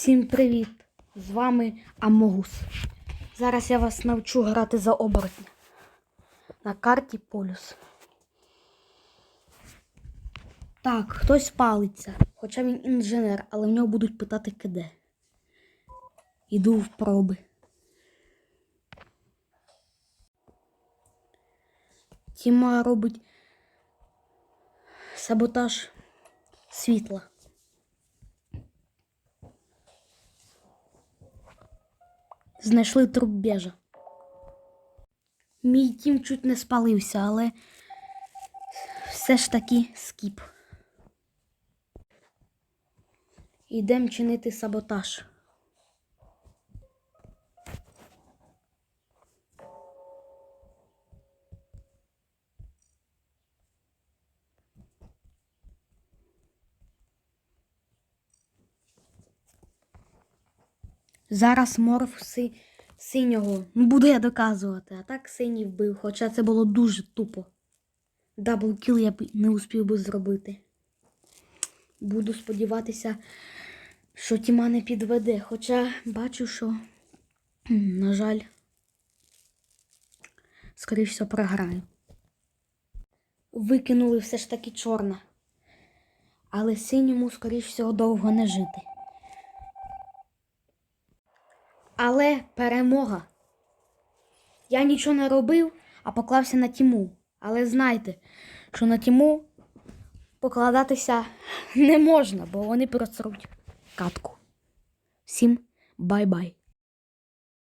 Всім привіт! З вами Амогус. Зараз я вас навчу грати за оборотня на карті Полюс. Так, хтось палиться, хоча він інженер, але в нього будуть питати КД. Іду в проби. Тіма робить саботаж світла. Знайшли труп бежа. Мій тім чуть не спалився, але все ж таки скіп. Ідем чинити саботаж. Зараз морф си... синього. Я доказувати, а так синій вбив, хоча це було дуже тупо. Даблкіл я б не успів би зробити. Буду сподіватися, що Тіма не підведе. Хоча бачу, що, на жаль, скоріш всього, програю. Викинули все ж таки чорна. Але синьому, скоріш всього, довго не жити. Але перемога. Я нічого не робив, а поклався на тіму. Але знайте, що на тіму покладатися не можна, бо вони просруть катку. Всім бай-бай.